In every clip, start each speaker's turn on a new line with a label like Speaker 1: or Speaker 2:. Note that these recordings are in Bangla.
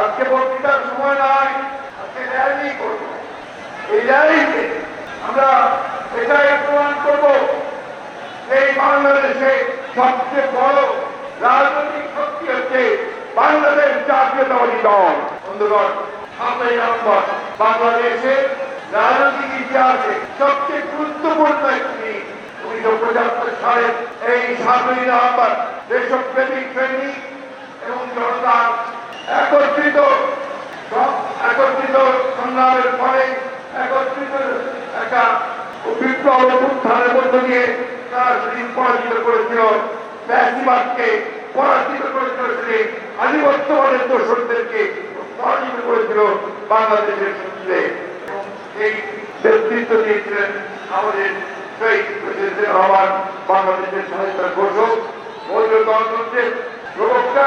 Speaker 1: আজকে বক্তৃতার সময় নয় আজকে র্যালি করব। এই র্যালিতে আমরা এটাই প্রমাণ করব, এই বাংলাদেশে সবচেয়ে বড় রাজনৈতিক শক্তি হচ্ছে বাংলাদেশ জাতীয়তাবাদী দল। বন্ধুগণ, সাতই নভেম্বর বাংলাদেশের রাজনৈতিক ইতিহাসে সবচেয়ে গুরুত্বপূর্ণ একটি উনিশশো পঁচাত্তর সালের এই সাতই নভেম্বর দেশপ্রেমিক সৈনিক এবং জনতার একত্রিত একত্রিত সংগ্রামের ফলে একত্রিত একটা বিপ্লব উত্থানের মধ্য দিয়ে তারা সেদিন পরাজিত করেছিল। পরাজিত করেছিল সেদিন আধিপত্যবাদের পরাজিত করেছিল বাংলাদেশের সূত্রে। এই নেতৃত্ব দিয়েছিলেন আমাদের বাংলাদেশের স্বাধীনতার ঘোষক মৌল গণতন্ত্রের প্রবক্তা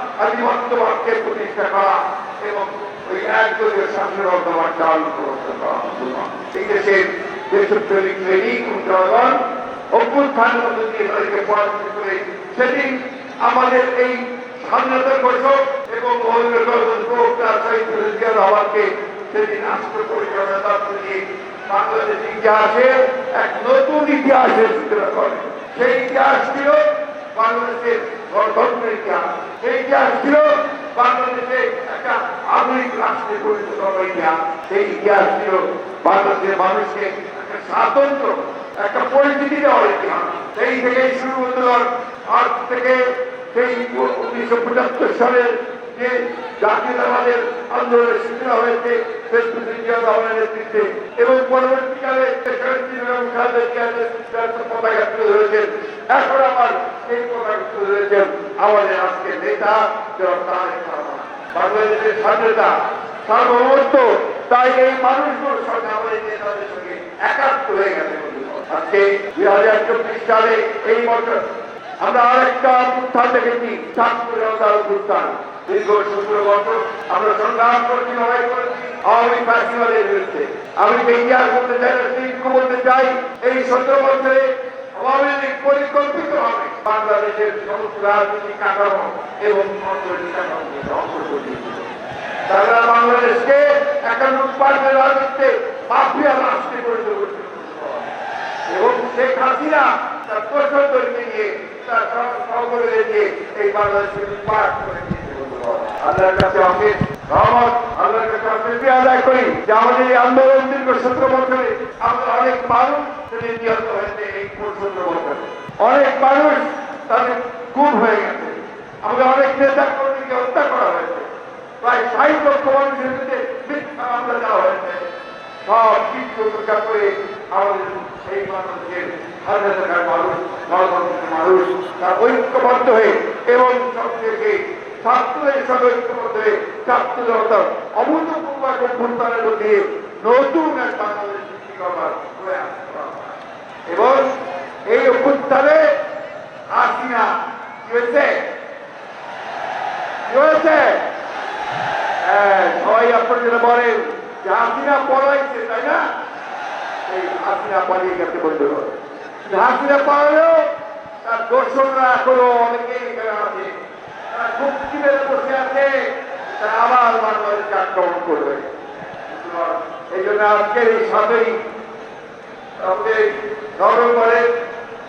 Speaker 1: আধিপত্যবাদকে প্রতিষ্ঠা করা এবং ওই একদলীয় অন্তর্বাদ চালু প্রবর্তন করা এই দেশের পরাজিত করে সেদিন আমাদের এই স্বাধীনতার ঘোষক এবং রহমানকে সেদিন রাষ্ট্র পরিচালনা দপ্তর দিয়ে বাংলাদেশ ইতিহাসে এক নতুন ইতিহাসের সূচনা সেই ইতিহাস ছিল বাংলাদেশের ইতিহাস। সেই ইতিহাস ছিল বাংলাদেশে একটা আধুনিক রাষ্ট্রে পরিণত হওয়ার সেই ইতিহাস ছিল বাংলাদেশের মানুষকে একটা স্বাতন্ত্র, একটা পরিস্থিতি দেওয়ার ইতিহাস। সেই থেকে শুরু হতে আজ থেকে উনিশশো পঁচাত্তর সালের যে জাতীয়তাবাদের আন্দোলনের সূচনা হয়েছে এবং পরবর্তীকালে এখন আবার সেই পতাকা তুলে আমাদের আজকের নেতা বাংলাদেশের স্বাধীনতা সার্বভৌমত্ব, তাই এই মানুষগুলোর সঙ্গে আমাদের নেতাদের সঙ্গে একাত্ম হয়ে গেছে আজকে চব্বিশ সালে এই বছর আমরা আরেকটা উত্থান দেখেছি ছাত্র জনতার উত্থান দীর্ঘ সতেরো বছর আমরা সংগ্রাম এবং তারা বাংলাদেশকে একান্ন রাজনীতিতে মাফিয়া রাষ্ট্রে পরিণত এবং শেখ হাসিনা তার প্রচন্ডকে নিয়ে তার সকলে নিয়ে এই বাংলাদেশকে পাঠ করে আল্লাহর কাছে আদায় করি আন্দোলন দীর্ঘ অনেক মানুষ তাদের গুম হয়ে গেছে। আমাদের অনেক নেতা কর্মীকে হত্যা করা হয়েছে। প্রায় ষাট লক্ষ মানুষের বিরুদ্ধে হয়েছে। সব কিছু করে আমাদের সেই মানুষের হাজার হাজার মানুষ গণতন্ত্রের মানুষ, তার ঐক্যবদ্ধ হয়ে এবং সবথেকে ছাত্রদের সঙ্গে ঐক্যবদ্ধ হয়ে ছাত্র জনতার অভূতপূর্ব এক অভ্যুত্থানের মধ্যে নতুন এক এবং এই অভ্যুত্থানে হাসিনা কি হয়েছে কি সবাই আপনার যেটা বলেন যে হাসিনা পড়াইছে তাই না? এই হাসিনা পালিয়ে গেছে হবে। হাসিনা পালালেও তার দর্শকরা এখনও অনেকেই এখানে আছে তারা মুক্তি মেরে বসে আছে তারা আবার বাংলাদেশকে আক্রমণ করবে। এই জন্য আজকের এই সাথেই আমাদের নভেম্বরের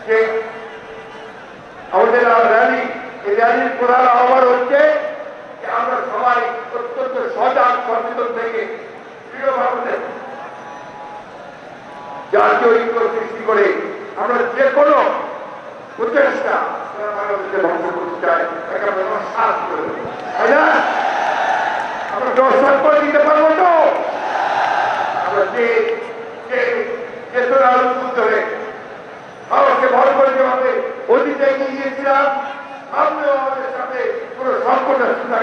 Speaker 1: যে আমাদের র্যালি, এই র্যালির প্রধান আহ্বান হচ্ছে যে আমরা সবাই অত্যন্ত সজাগ, সচেতন থেকে দৃঢ়ভাবে জাতীয় ঐক্য সৃষ্টি করে আমরা যে কোনো প্রচেষ্টা বাংলাদেশকে ধ্বংস করতে চাই, তাকে আমরা নস্বাত করে তাই না? আমরা দর্শন করে দিতে পারব তো? আমরা যে চেতনা ধরে ভারতকে ভর করে যেভাবে অতীতে গিয়েছিলাম সামনেও আমাদের সাথে পুরো সংকটের সুযোগ